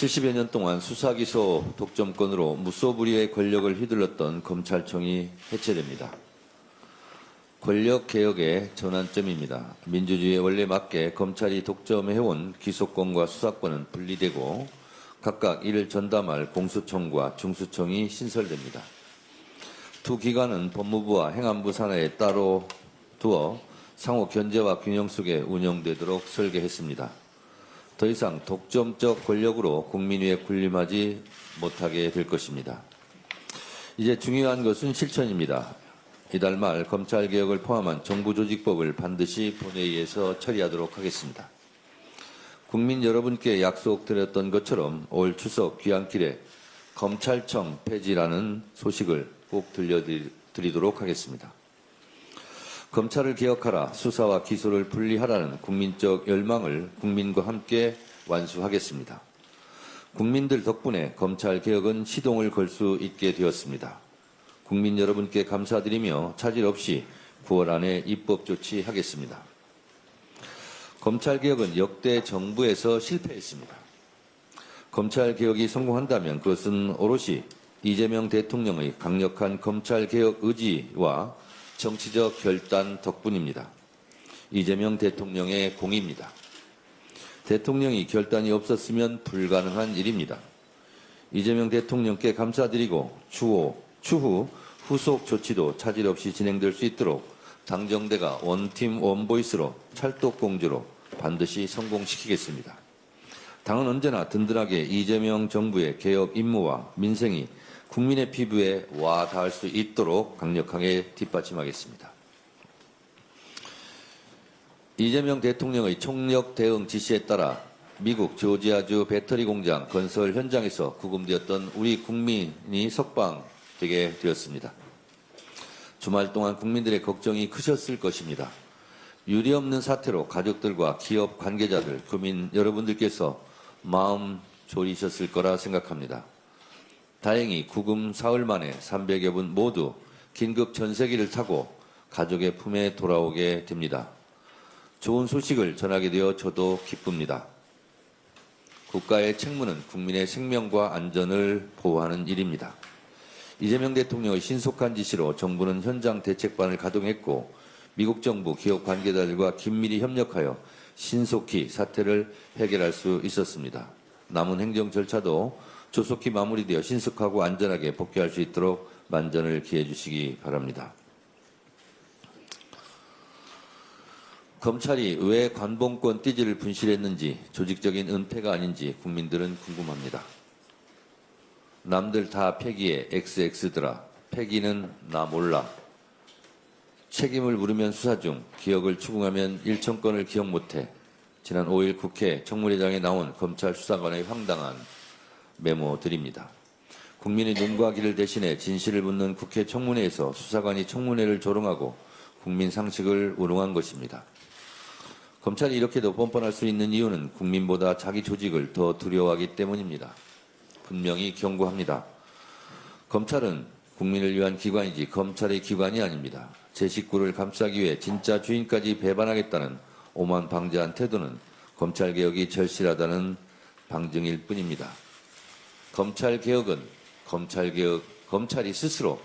70여 년 동안 수사기소 독점권으로 무소불위의 권력을 휘둘렀던 검찰청이 해체됩니다. 권력 개혁의 전환점입니다. 민주주의에 원래 맞게 검찰이 독점해온 기소권과 수사권은 분리되고 각각 이를 전담할 공수청과 중수청이 신설됩니다. 두 기관은 법무부와 행안부 산하에 따로 두어 상호 견제와 균형 속에 운영되도록 설계했습니다. 더 이상 독점적 권력으로 국민 위에 군림하지 못하게 될 것입니다. 이제 중요한 것은 실천입니다. 이달 말 검찰개혁을 포함한 정부조직법을 반드시 본회의에서 처리하도록 하겠습니다. 국민 여러분께 약속드렸던 것처럼 올 추석 귀향길에 검찰청 폐지라는 소식을 꼭 들려드리도록 하겠습니다. 검찰을 개혁하라, 수사와 기소를 분리하라는 국민적 열망을 국민과 함께 완수하겠습니다. 국민들 덕분에 검찰 개혁은 시동을 걸 수 있게 되었습니다. 국민 여러분께 감사드리며 차질 없이 9월 안에 입법 조치하겠습니다. 검찰 개혁은 역대 정부에서 실패했습니다. 검찰 개혁이 성공한다면 그것은 오롯이 이재명 대통령의 강력한 검찰 개혁 의지와 정치적 결단 덕분입니다. 이재명 대통령의 공입니다. 대통령이 결단이 없었으면 불가능한 일입니다. 이재명 대통령께 감사드리고 추후, 추후 후속 조치도 차질 없이 진행될 수 있도록 당정대가 원팀 원보이스로 찰떡공주로 반드시 성공시키겠습니다. 당은 언제나 든든하게 이재명 정부의 개혁 임무와 민생이 국민의 피부에 와 닿을 수 있도록 강력하게 뒷받침하겠습니다. 이재명 대통령의 총력 대응 지시에 따라 미국 조지아주 배터리 공장 건설 현장에서 구금되었던 우리 국민이 석방되게 되었습니다. 주말 동안 국민들의 걱정이 크셨을 것입니다. 유례 없는 사태로 가족들과 기업 관계자들, 국민 여러분들께서 마음 졸이셨을 거라 생각합니다. 다행히 구금 사흘 만에 300여 분 모두 긴급 전세기를 타고 가족의 품에 돌아오게 됩니다. 좋은 소식을 전하게 되어 저도 기쁩니다. 국가의 책무는 국민의 생명과 안전을 보호하는 일입니다. 이재명 대통령의 신속한 지시로 정부는 현장 대책반을 가동했고 미국 정부 기업 관계자들과 긴밀히 협력하여 신속히 사태를 해결할 수 있었습니다. 남은 행정 절차도 조속히 마무리되어 신속하고 안전하게 복귀할 수 있도록 만전을 기해 주시기 바랍니다. 검찰이 왜 관봉권 띠지를 분실했는지 조직적인 은폐가 아닌지 국민들은 궁금합니다. 남들 다 패기에 XX더라. 패기는 나 몰라. 책임을 물으면 수사 중, 기억을 추궁하면 일천 건을 기억 못해. 지난 5일 국회 청문회장에 나온 검찰 수사관의 황당한 메모 드립니다. 국민의 눈과 귀를 대신해 진실을 묻는 국회 청문회에서 수사관이 청문회를 조롱하고 국민 상식을 우롱한 것입니다. 검찰이 이렇게도 뻔뻔할 수 있는 이유는 국민보다 자기 조직을 더 두려워하기 때문입니다. 분명히 경고합니다. 검찰은 국민을 위한 기관이지 검찰의 기관이 아닙니다. 제 식구를 감싸기 위해 진짜 주인까지 배반하겠다는 오만 방자한 태도는 검찰개혁이 절실하다는 방증일 뿐입니다. 검찰 개혁은 검찰 개혁, 검찰이 스스로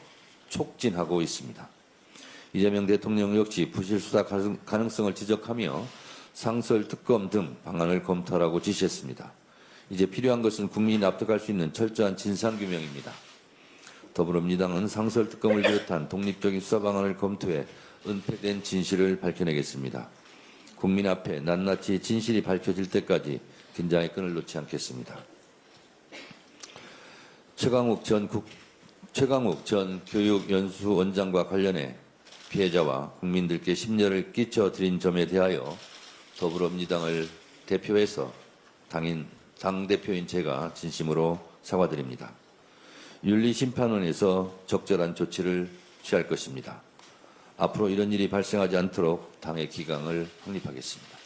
촉진하고 있습니다. 이재명 대통령 역시 부실 수사 가능성을 지적하며 상설 특검 등 방안을 검토하라고 지시했습니다. 이제 필요한 것은 국민이 납득할 수 있는 철저한 진상 규명입니다. 더불어민주당은 상설 특검을 비롯한 독립적인 수사 방안을 검토해 은폐된 진실을 밝혀내겠습니다. 국민 앞에 낱낱이 진실이 밝혀질 때까지 긴장의 끈을 놓지 않겠습니다. 최강욱 전 국, 최강욱 전 교육연수원장과 관련해 피해자와 국민들께 심려를 끼쳐 드린 점에 대하여 더불어민주당을 대표해서 당인 당대표인 제가 진심으로 사과드립니다. 윤리심판원에서 적절한 조치를 취할 것입니다. 앞으로 이런 일이 발생하지 않도록 당의 기강을 확립하겠습니다.